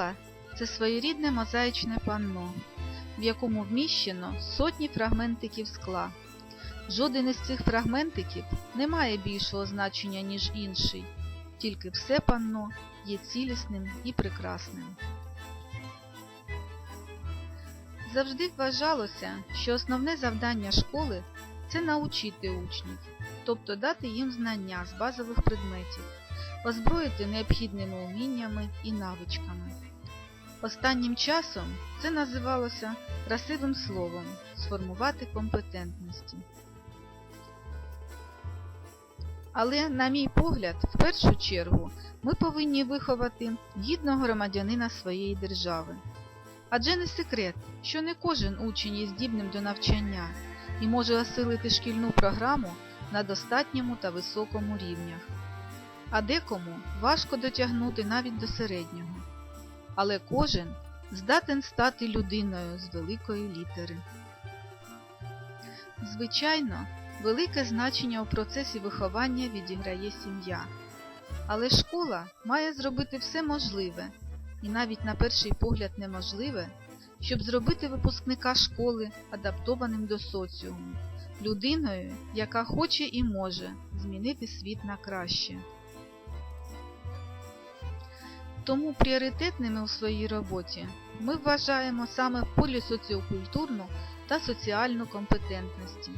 Школа це своєрідне мозаїчне панно, в якому вміщено сотні фрагментиків скла. Жоден із цих фрагментиків не має більшого значення, ніж інший, тільки все панно є цілісним і прекрасним. Завжди вважалося, що основне завдання школи це научити учнів, тобто дати їм знання з базових предметів, озброїти необхідними уміннями і навичками. Останнім часом це називалося красивим словом сформувати компетентності. Але, на мій погляд, в першу чергу ми повинні виховати гідного громадянина своєї держави. Адже не секрет, що не кожен учень є здібним до навчання і може осилити шкільну програму на достатньому та високому рівнях. А декому важко дотягнути навіть до середнього. Але кожен здатен стати людиною з великої літери. Звичайно, велике значення у процесі виховання відіграє сім'я. Але школа має зробити все можливе, і навіть на перший погляд неможливе, щоб зробити випускника школи адаптованим до соціуму, людиною, яка хоче і може змінити світ на краще. Тому пріоритетними у своїй роботі ми вважаємо саме полісоціокультурну та соціальну компетентності.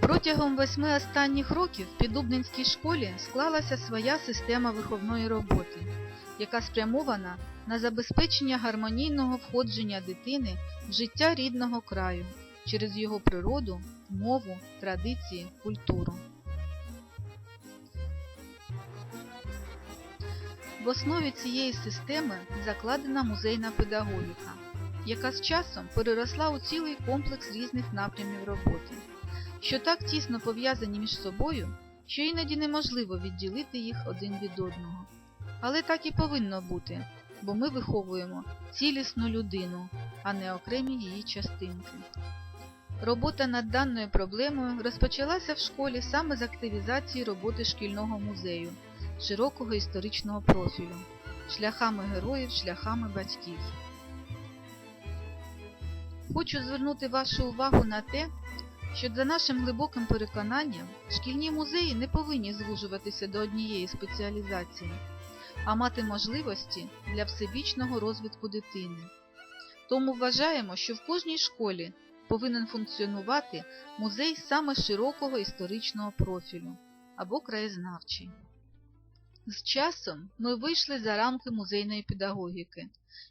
Протягом восьми останніх років в Піддубненській школі склалася своя система виховної роботи, яка спрямована на забезпечення гармонійного входження дитини в життя рідного краю через його природу, мову, традиції, культуру. В основі цієї системи закладена музейна педагогіка, яка з часом переросла у цілий комплекс різних напрямів роботи, що так тісно пов'язані між собою, що іноді неможливо відділити їх один від одного. Але так і повинно бути, бо ми виховуємо цілісну людину, а не окремі її частинки. Робота над даною проблемою розпочалася в школі саме з активізації роботи шкільного музею широкого історичного профілю, шляхами героїв, шляхами батьків. Хочу звернути вашу увагу на те, що за нашим глибоким переконанням шкільні музеї не повинні звужуватися до однієї спеціалізації, а мати можливості для всебічного розвитку дитини. Тому вважаємо, що в кожній школі повинен функціонувати музей саме широкого історичного профілю або краєзнавчий. З часом ми вийшли за рамки музейної педагогіки,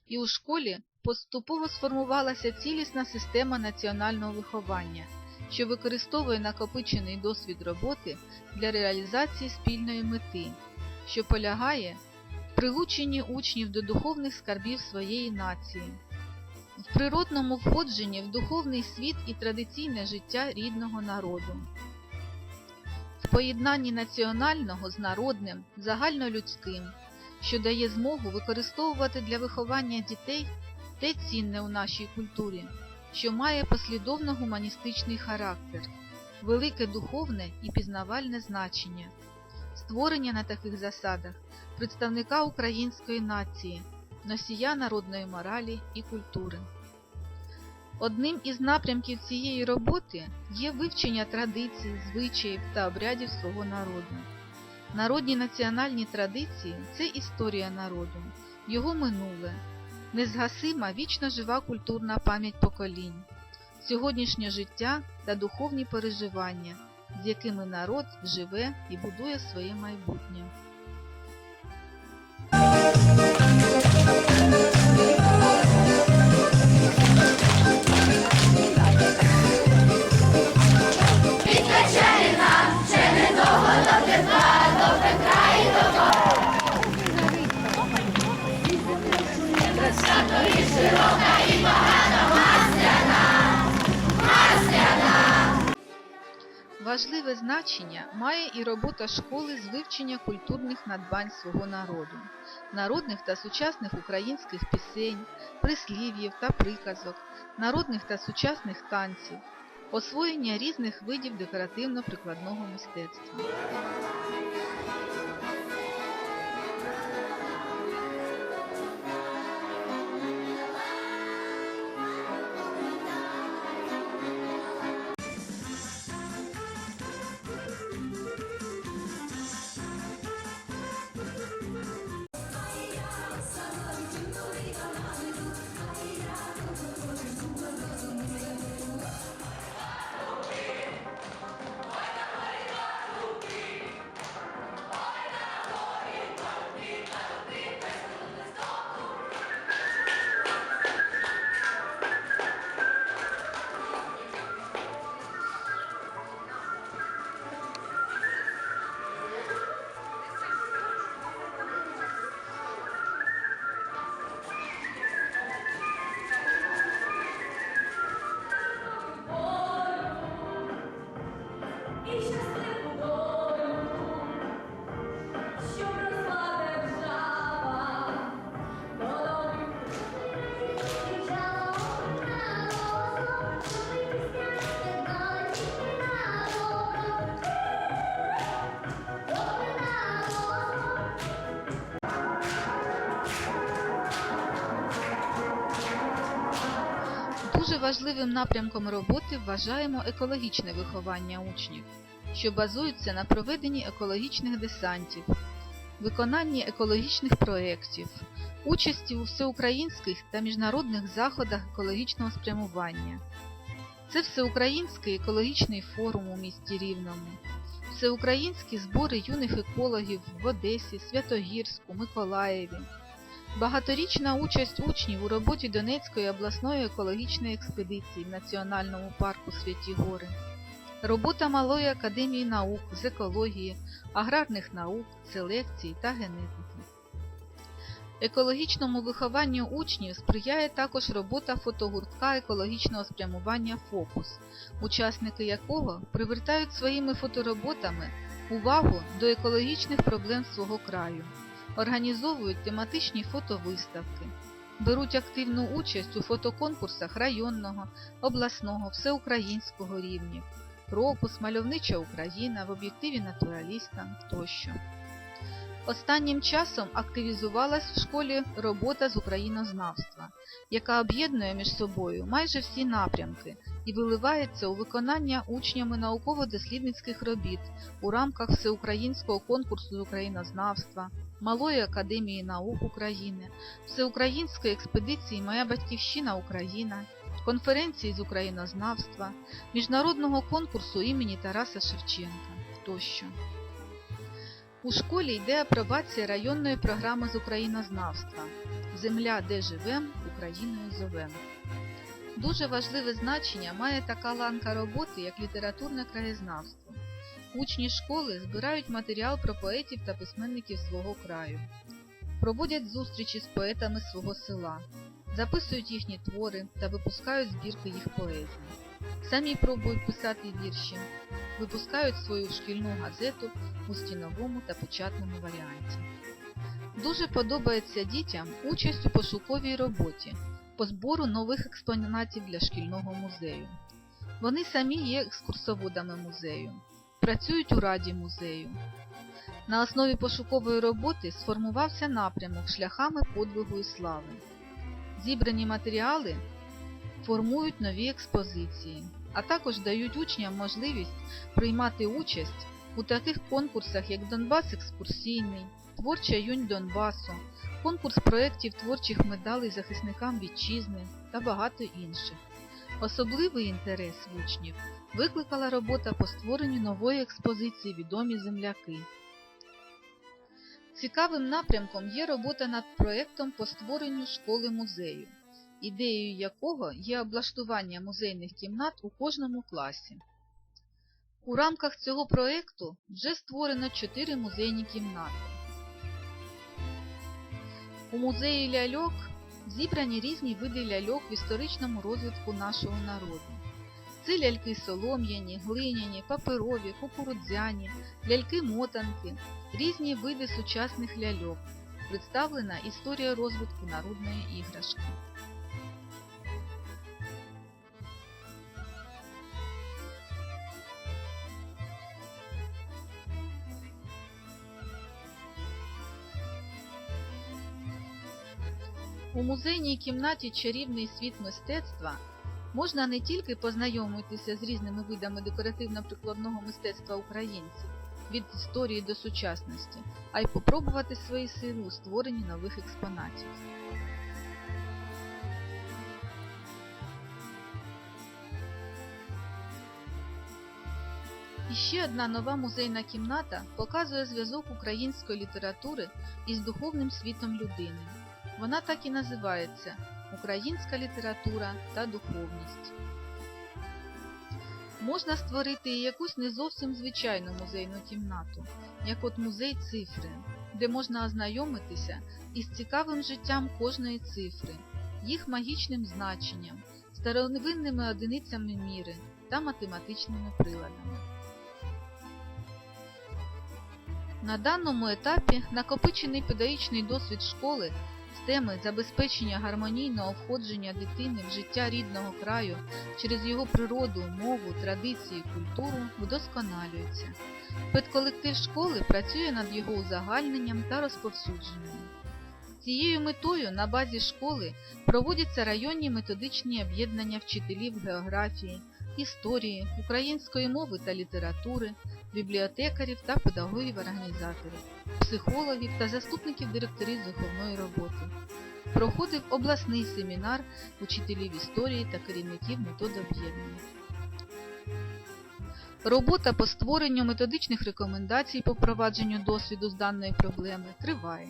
і у школі поступово сформувалася цілісна система національного виховання, що використовує накопичений досвід роботи для реалізації спільної мети, що полягає в прилученні учнів до духовних скарбів своєї нації, в природному входженні в духовний світ і традиційне життя рідного народу поєднанні національного з народним, загальнолюдським, що дає змогу використовувати для виховання дітей те цінне у нашій культурі, що має послідовно гуманістичний характер, велике духовне і пізнавальне значення, створення на таких засадах представника української нації, носія народної моралі і культури. Одним із напрямків цієї роботи є вивчення традицій, звичаїв та обрядів свого народу. Народні національні традиції це історія народу, його минуле, незгасима вічно жива культурна пам'ять поколінь, сьогоднішнє життя та духовні переживання, з якими народ живе і будує своє майбутнє. Значення має і робота школи з вивчення культурних надбань свого народу, народних та сучасних українських пісень, прислів'їв та приказок, народних та сучасних танців, освоєння різних видів декоративно-прикладного мистецтва. Дуже важливим напрямком роботи вважаємо екологічне виховання учнів, що базується на проведенні екологічних десантів, виконанні екологічних проєктів, участі у всеукраїнських та міжнародних заходах екологічного спрямування. Це Всеукраїнський екологічний форум у місті Рівному, всеукраїнські збори юних екологів в Одесі, Святогірську, Миколаєві, Багаторічна участь учнів у роботі Донецької обласної екологічної експедиції в Національному парку Святі Гори, робота Малої академії наук з екології, аграрних наук, селекції та генетики. Екологічному вихованню учнів сприяє також робота фотогуртка екологічного спрямування Фокус, учасники якого привертають своїми фотороботами увагу до екологічних проблем свого краю організовують тематичні фотовиставки, беруть активну участь у фотоконкурсах районного, обласного, всеукраїнського рівнів, Крокус, Мальовнича Україна в об'єктиві натураліста тощо. Останнім часом активізувалась в школі робота з українознавства, яка об'єднує між собою майже всі напрямки і виливається у виконання учнями науково-дослідницьких робіт у рамках всеукраїнського конкурсу з українознавства, Малої академії наук України, Всеукраїнської експедиції Моя батьківщина Україна, конференції з українознавства, міжнародного конкурсу імені Тараса Шевченка тощо. У школі йде апробація районної програми з українознавства Земля, де живем, Україною зовем. Дуже важливе значення має така ланка роботи, як літературне краєзнавство. Учні школи збирають матеріал про поетів та письменників свого краю, проводять зустрічі з поетами свого села, записують їхні твори та випускають збірки їх поезії. Самі пробують писати вірші, випускають свою шкільну газету у стіновому та печатному варіанті. Дуже подобається дітям участь у пошуковій роботі по збору нових експонатів для шкільного музею. Вони самі є екскурсоводами музею, працюють у раді музею. На основі пошукової роботи сформувався напрямок шляхами подвигу і слави. Зібрані матеріали формують нові експозиції, а також дають учням можливість приймати участь у таких конкурсах, як Донбас екскурсійний, Творча юнь Донбасу, конкурс проєктів творчих медалей захисникам вітчизни та багато інших. Особливий інтерес учнів викликала робота по створенню нової експозиції Відомі земляки. Цікавим напрямком є робота над проєктом по створенню школи-музею, ідеєю якого є облаштування музейних кімнат у кожному класі. У рамках цього проєкту вже створено 4 музейні кімнати. У музеї ляльок зібрані різні види ляльок в історичному розвитку нашого народу. Це ляльки солом'яні, глиняні, паперові, кукурудзяні, ляльки-мотанки, різні види сучасних ляльок. Представлена історія розвитку народної іграшки. У музейній кімнаті Чарівний світ мистецтва можна не тільки познайомитися з різними видами декоративно-прикладного мистецтва українців від історії до сучасності, а й попробувати свої сили у створенні нових експонатів. І ще одна нова музейна кімната показує зв'язок української літератури із духовним світом людини. Вона так і називається Українська література та духовність. Можна створити і якусь не зовсім звичайну музейну кімнату, як от музей цифри, де можна ознайомитися із цікавим життям кожної цифри, їх магічним значенням, старовинними одиницями міри та математичними приладами. На даному етапі накопичений педагогічний досвід школи з теми забезпечення гармонійного входження дитини в життя рідного краю через його природу, мову, традиції, культуру вдосконалюється. Педколектив школи працює над його узагальненням та розповсюдженням. Цією метою на базі школи проводяться районні методичні об'єднання вчителів географії, історії, української мови та літератури, бібліотекарів та педагогів-організаторів, психологів та заступників директорів з роботи. Проходив обласний семінар учителів історії та керівників методоб'єднання. Робота по створенню методичних рекомендацій по впровадженню досвіду з даної проблеми триває.